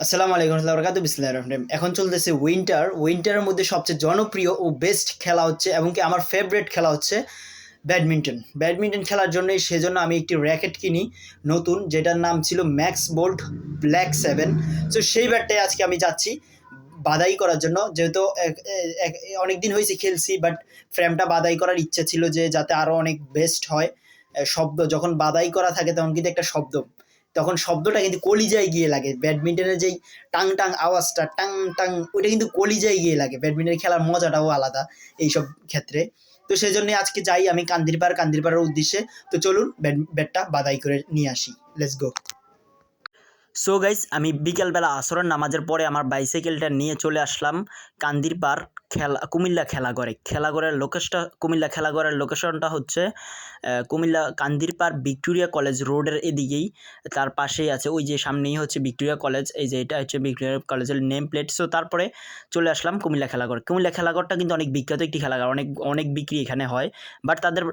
আসসালামু আলাইকুম রহমতুল্লাহ বরকাত বিসমিল্লাহির রহমানির রহিম। এখন চলতেছে উইন্টার উইন্টারের মধ্যে সবচেয়ে জনপ্রিয় ও বেস্ট খেলা হচ্ছে এবং কি আমার ফেভারিট খেলা হচ্ছে ব্যাডমিন্টন ব্যাডমিন্টন খেলার জন্য সেজন্য আমি একটি র্যাকেট কিনি নতুন, যেটার নাম ছিল ম্যাক্স বোল্ট ব্ল্যাক সেভেন তো সেই ব্যাটটাই আজকে আমি যাচ্ছি বাদাই করার জন্য। যেহেতু অনেক দিন হয়েছে খেলছি বাট ফ্রেমটা বাদাই করার ইচ্ছা ছিল যে যাতে আরও অনেক বেস্ট হয়। শব্দ যখন বাদাই করা থাকে তখন কিন্তু একটা শব্দ। তখন শব্দটা কিন্তু কলিজায় গিয়ে লাগে। ব্যাডমিন্টনের যেই টাং টাং আওয়াজটা টাং টাং ওইটা কিন্তু কলিজায় গিয়ে লাগে। ব্যাডমিন্টন খেলার মজাটাও আলাদা এইসব ক্ষেত্রে। তো সেই জন্য আজকে যাই আমি কান্দিরপাড়, কান্দিরপাড়ের উদ্দেশ্যে। তো চলুন ব্যাট ব্যাটটা বাদাই করে নিয়ে আসি। লেটস গো সো গাইস আমি বিকেলবেলা আসরের নামাজের পরে আমার বাইসাইকেলটা নিয়ে চলে আসলাম কান্দির পার খেলা কুমিল্লা খেলাঘরে। খেলাঘরের লোকেশটা কুমিল্লা খেলাঘরের লোকেশনটা হচ্ছে Comilla Kandirpar Victoria college রোডের এদিকেই। তার পাশেই আছে, ওই যে সামনেই হচ্ছে ভিক্টোরিয়া কলেজ। এই যে এটা হচ্ছে ভিক্টোরিয়া কলেজের নেম প্লেট সো তারপরে চলে আসলাম কুমিল্লা খেলাঘর। কুমিল্লা খেলাঘরটা কিন্তু অনেক বিখ্যাত একটি খেলাঘর। অনেক অনেক বিক্রি এখানে হয়। বাট তাদের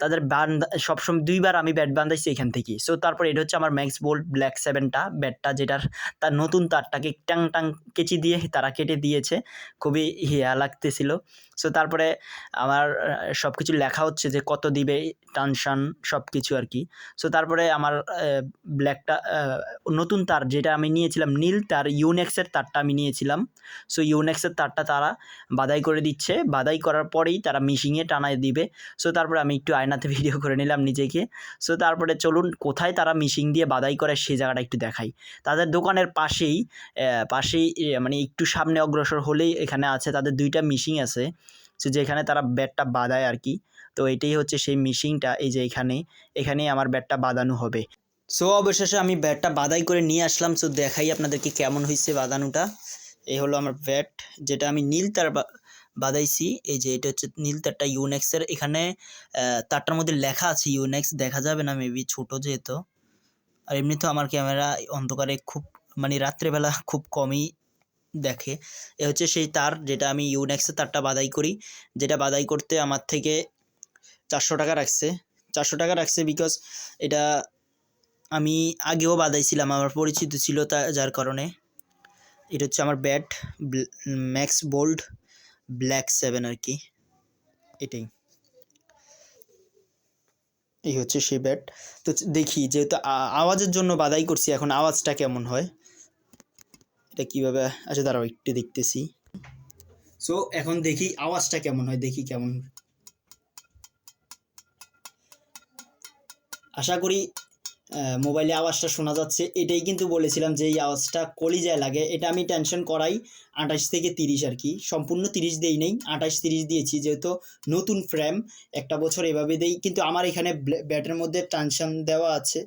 তাদের বান্ধা সবসময় দুইবার আমি ব্যাট বান্ধাইছি এখান থেকে সো তারপরে এটা হচ্ছে আমার ম্যাক্স বোল্ট ব্ল্যাক সেভেনটা ব্যাটটা যেটার তার নতুন তারটাকে টাং টাং কেচি দিয়ে তারা কেটে দিয়েছে। খুবই হিয়া লাগতেছিল। সো তারপরে আমার সব কিছু লেখা হচ্ছে যে কত দিবে টানশান সব কিছু আর কি। সো তারপরে আমার ব্ল্যাকটা নতুন তার যেটা আমি নিয়েছিলাম, নীল তার, ইউনেক্সের তারটা আমি নিয়েছিলাম। সো ইউনেক্সের তারটা তারা বাদাই করে দিচ্ছে। বাদাই করার পরেই তারা মিশিংয়ে টানায় দিবে। সো তারপরে আমি একটু আয়নাতে ভিডিও করে নিলাম নিজেকে। সো তারপরে চলুন, কোথায় তারা মিশিং দিয়ে বাদাই করে সেই জায়গাটা একটু দেখাই। তাদের দোকানের পাশেই পাশেই মানে একটু সামনে অগ্রসর হলেই এখানে আছে, তাদের দুইটা মিশিং আছে। যেখানে তারা ব্যাটটা বাদায় আর কি তো এটাই হচ্ছে সেই মিশিংটা এই যে এখানে, এখানেই আমার ব্যাটটা বাঁধানো হবে। সো অবশেষে আমি ব্যাটটা বাদাই করে নিয়ে আসলাম। সো দেখাই আপনাদেরকে কেমন হয়েছে বাঁধানোটা। এই হলো আমার ব্যাট, যেটা আমি নীল তার বা- বাদাইছি এই যে এটা হচ্ছে নীল তারটা ইউনেক্সের এখানে তারটার মধ্যে লেখা আছে ইউনেক্স দেখা যাবে না মেবি ছোটো যেহেতু। আর এমনি তো আমার ক্যামেরা অন্ধকারে খুব মানে রাত্রেবেলা খুব কমই দেখে। এ হচ্ছে সেই তার যেটা আমি ইউনেক্সের তারটা বাদাই করি, যেটা বাদাই করতে আমার থেকে চারশো টাকা রাখছে। চারশো টাকা রাখছে বিকজ এটা আমি আগেও বাদাইছিলাম, আমার পরিচিত ছিল তা, যার কারণে। এটা হচ্ছে আমার bat max bold black seven আর কি। এটাই। এই হচ্ছে সেই ব্যাট তো দেখি যেহেতু আওয়াজের জন্য বাদাই করছি, এখন আওয়াজটা কেমন হয়? এটা কীভাবে আচ্ছা দাঁড়াও, একটু দেখতেছি। সো এখন দেখি আওয়াজটা কেমন হয়, দেখি কেমন। আশা করি মোবাইলে আওয়াজটা শোনা যাচ্ছে। এটাই কিন্তু বলেছিলাম যে এই আওয়াজটা কলিজায় লাগে। এটা আমি টেনশন করাই আঠাশ থেকে তিরিশ আর কি। সম্পূর্ণ তিরিশ দেই নেই। আঠাশ, তিরিশ দিয়েছি যেহেতু নতুন ফ্রেম একটা বছর এভাবে দেই। কিন্তু আমার এখানে ব্যাটের মধ্যে টেনশন দেওয়া আছে।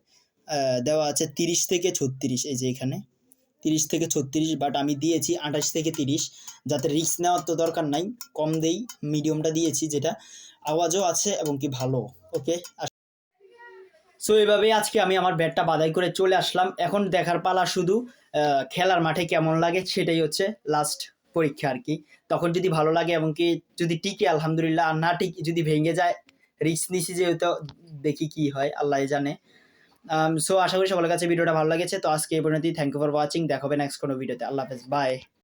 দেওয়া আছে তিরিশ থেকে ছত্রিশ এই যে এখানে। তিরিশ থেকে ছত্রিশ বাট আমি দিয়েছি আঠাশ থেকে তিরিশ। যাতে রিস্ক নেওয়ার তো দরকার নাই। কম দেই মিডিয়ামটা দিয়েছি যেটা। আওয়াজও আছে এবং কি ভালো। ওকে সো এইভাবেই আজকে আমি আমার ব্যাটটা বাদাই করে চলে আসলাম। এখন দেখার পালা শুধু খেলার মাঠে কেমন লাগে সেটাই হচ্ছে লাস্ট পরীক্ষা আর কি। তখন যদি ভালো লাগে এবং কি যদি টিকে, আলহামদুলিল্লাহ, আর না টিকে, যদি ভেঙে যায় রিস্ক নিছি যেহেতু, দেখি কি হয়, আল্লাহ জানে। সো আশা করি সকলের কাছে ভিডিওটা ভালো লেগেছে। তো আজকে এই পর্যন্তই। থ্যাংক ইউ ফর ওয়াচিং দেখাবে নেক্সট কোনো ভিডিওতে আল্লাহ হাফেজ। বাই